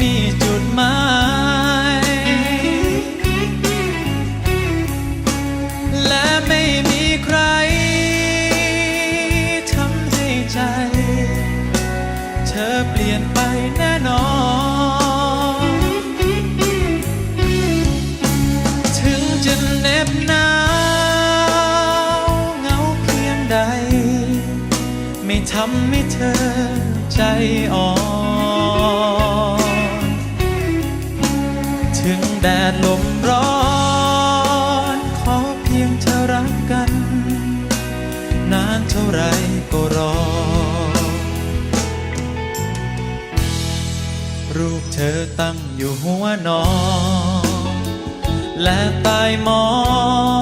มีจุดหมายและไม่มีใครทำให้ใจ เธอเปลี่ยนไปแน่นอนถึงจะเหน็บหนาวเหงาเพียงใด ไม่ทำให้เธอใจอ่อน แดดลมร้อน ขอเพียงเธอรักกัน นานเท่าไรก็รอ รูปเธอตั้งอยู่หัวนอนและใตายหมอน